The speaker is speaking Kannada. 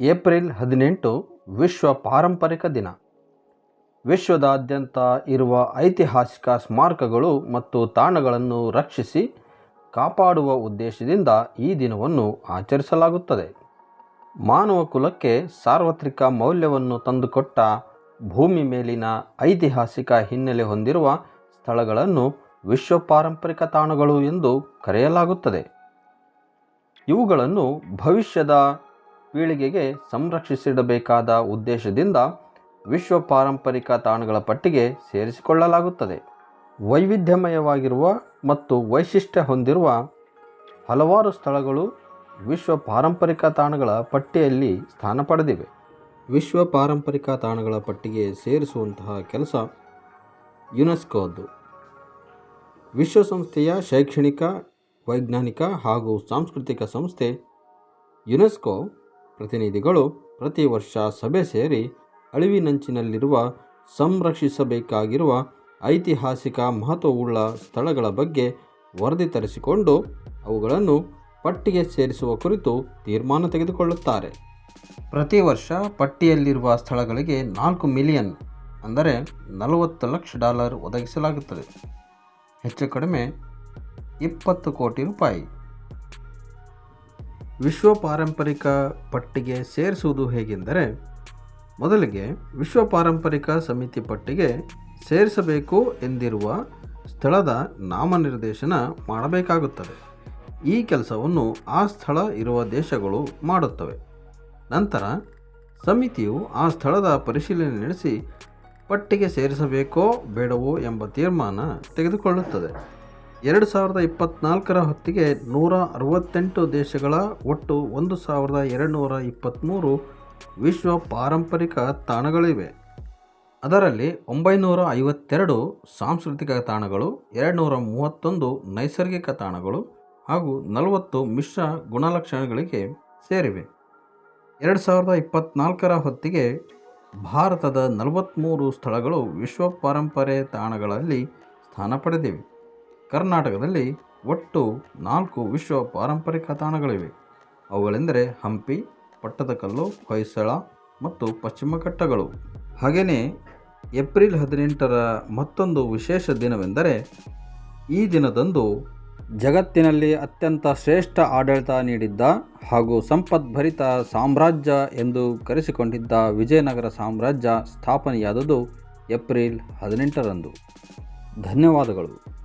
ಏಪ್ರಿಲ್ ಹದಿನೆಂಟು ವಿಶ್ವ ಪಾರಂಪರಿಕ ದಿನ. ವಿಶ್ವದಾದ್ಯಂತ ಇರುವ ಐತಿಹಾಸಿಕ ಸ್ಮಾರಕಗಳು ಮತ್ತು ತಾಣಗಳನ್ನು ರಕ್ಷಿಸಿ ಕಾಪಾಡುವ ಉದ್ದೇಶದಿಂದ ಈ ದಿನವನ್ನು ಆಚರಿಸಲಾಗುತ್ತದೆ. ಮಾನವ ಕುಲಕ್ಕೆ ಸಾರ್ವತ್ರಿಕ ಮೌಲ್ಯವನ್ನು ತಂದುಕೊಟ್ಟ ಭೂಮಿ ಮೇಲಿನ ಐತಿಹಾಸಿಕ ಹಿನ್ನೆಲೆ ಹೊಂದಿರುವ ಸ್ಥಳಗಳನ್ನು ವಿಶ್ವ ಪಾರಂಪರಿಕ ತಾಣಗಳು ಎಂದು ಕರೆಯಲಾಗುತ್ತದೆ. ಇವುಗಳನ್ನು ಭವಿಷ್ಯದ ಪೀಳಿಗೆಗೆ ಸಂರಕ್ಷಿಸಿಡಬೇಕಾದ ಉದ್ದೇಶದಿಂದ ವಿಶ್ವ ಪಾರಂಪರಿಕ ತಾಣಗಳ ಪಟ್ಟಿಗೆ ಸೇರಿಸಿಕೊಳ್ಳಲಾಗುತ್ತದೆ. ವೈವಿಧ್ಯಮಯವಾಗಿರುವ ಮತ್ತು ವೈಶಿಷ್ಟ್ಯ ಹೊಂದಿರುವ ಹಲವಾರು ಸ್ಥಳಗಳು ವಿಶ್ವ ಪಾರಂಪರಿಕ ತಾಣಗಳ ಪಟ್ಟಿಯಲ್ಲಿ ಸ್ಥಾನ ಪಡೆದಿವೆ. ವಿಶ್ವ ಪಾರಂಪರಿಕ ತಾಣಗಳ ಪಟ್ಟಿಗೆ ಸೇರಿಸುವಂತಹ ಕೆಲಸ ಯುನೆಸ್ಕೋದ್ದು ವಿಶ್ವಸಂಸ್ಥೆಯ ಶೈಕ್ಷಣಿಕ, ವೈಜ್ಞಾನಿಕ ಹಾಗೂ ಸಾಂಸ್ಕೃತಿಕ ಸಂಸ್ಥೆ ಯುನೆಸ್ಕೋ ಪ್ರತಿನಿಧಿಗಳು ಪ್ರತಿ ವರ್ಷ ಸಭೆ ಸೇರಿ ಅಳಿವಿನಂಚಿನಲ್ಲಿರುವ ಸಂರಕ್ಷಿಸಬೇಕಾಗಿರುವ ಐತಿಹಾಸಿಕ ಮಹತ್ವವುಳ್ಳ ಸ್ಥಳಗಳ ಬಗ್ಗೆ ವರದಿ ತರಿಸಿಕೊಂಡು ಅವುಗಳನ್ನು ಪಟ್ಟಿಗೆ ಸೇರಿಸುವ ಕುರಿತು ತೀರ್ಮಾನ ತೆಗೆದುಕೊಳ್ಳುತ್ತಾರೆ. ಪ್ರತಿ ವರ್ಷ ಪಟ್ಟಿಯಲ್ಲಿರುವ ಸ್ಥಳಗಳಿಗೆ ನಾಲ್ಕು ಮಿಲಿಯನ್, ಅಂದರೆ ನಲವತ್ತು ಲಕ್ಷ ಡಾಲರ್ ಒದಗಿಸಲಾಗುತ್ತದೆ. ಹೆಚ್ಚು ಕಡಿಮೆ ಇಪ್ಪತ್ತು ಕೋಟಿ ರೂಪಾಯಿ. ವಿಶ್ವ ಪಾರಂಪರಿಕ ಪಟ್ಟಿಗೆ ಸೇರಿಸುವುದು ಹೇಗೆಂದರೆ, ಮೊದಲಿಗೆ ವಿಶ್ವ ಪಾರಂಪರಿಕ ಸಮಿತಿ ಪಟ್ಟಿಗೆ ಸೇರಿಸಬೇಕು ಎಂದಿರುವ ಸ್ಥಳದ ನಾಮನಿರ್ದೇಶನ ಮಾಡಬೇಕಾಗುತ್ತದೆ. ಈ ಕೆಲಸವನ್ನು ಆ ಸ್ಥಳ ಇರುವ ದೇಶಗಳು ಮಾಡುತ್ತವೆ. ನಂತರ ಸಮಿತಿಯು ಆ ಸ್ಥಳದ ಪರಿಶೀಲನೆ ನಡೆಸಿ ಪಟ್ಟಿಗೆ ಸೇರಿಸಬೇಕೋ ಬೇಡವೋ ಎಂಬ ತೀರ್ಮಾನ ತೆಗೆದುಕೊಳ್ಳುತ್ತದೆ. ಎರಡು ಸಾವಿರದ ಇಪ್ಪತ್ತ್ನಾಲ್ಕರ ಹೊತ್ತಿಗೆ ನೂರ ಅರವತ್ತೆಂಟು ದೇಶಗಳ ಒಟ್ಟು ಒಂದು ಸಾವಿರದ ಎರಡುನೂರ ಇಪ್ಪತ್ತ್ಮೂರು ವಿಶ್ವ ಪಾರಂಪರಿಕ ತಾಣಗಳಿವೆ. ಅದರಲ್ಲಿ ಒಂಬೈನೂರ ಐವತ್ತೆರಡು ಸಾಂಸ್ಕೃತಿಕ ತಾಣಗಳು ಎರಡುನೂರ ಮೂವತ್ತೊಂದು ನೈಸರ್ಗಿಕ ತಾಣಗಳು ಹಾಗೂ ನಲವತ್ತು ಮಿಶ್ರ ಗುಣಲಕ್ಷಣಗಳಿಗೆ ಸೇರಿವೆ. ಎರಡು ಸಾವಿರದ ಇಪ್ಪತ್ನಾಲ್ಕರ ಹೊತ್ತಿಗೆ ಭಾರತದ ನಲವತ್ತ್ಮೂರು ಸ್ಥಳಗಳು ವಿಶ್ವ ಪಾರಂಪರೆ ತಾಣಗಳಲ್ಲಿ ಸ್ಥಾನ ಪಡೆದಿವೆ. ಕರ್ನಾಟಕದಲ್ಲಿ ಒಟ್ಟು ನಾಲ್ಕು ವಿಶ್ವ ಪಾರಂಪರಿಕ ತಾಣಗಳಿವೆ. ಅವುಗಳೆಂದರೆ ಹಂಪಿ ಪಟ್ಟದಕಲ್ಲು ಹೊಯ್ಸಳ ಮತ್ತು ಪಶ್ಚಿಮ ಘಟ್ಟಗಳು. ಹಾಗೆಯೇ ಏಪ್ರಿಲ್ ಹದಿನೆಂಟರ ಮತ್ತೊಂದು ವಿಶೇಷ ದಿನವೆಂದರೆ ಈ ದಿನದಂದು ಜಗತ್ತಿನಲ್ಲಿ ಅತ್ಯಂತ ಶ್ರೇಷ್ಠ ಆಡಳಿತ ನೀಡಿದ್ದ ಹಾಗೂ ಸಂಪದ್ಭರಿತ ಸಾಮ್ರಾಜ್ಯ ಎಂದು ಕರೆಸಿಕೊಂಡಿದ್ದ ವಿಜಯನಗರ ಸಾಮ್ರಾಜ್ಯ ಸ್ಥಾಪನೆಯಾದದ್ದು ಏಪ್ರಿಲ್ ಹದಿನೆಂಟರಂದು. ಧನ್ಯವಾದಗಳು.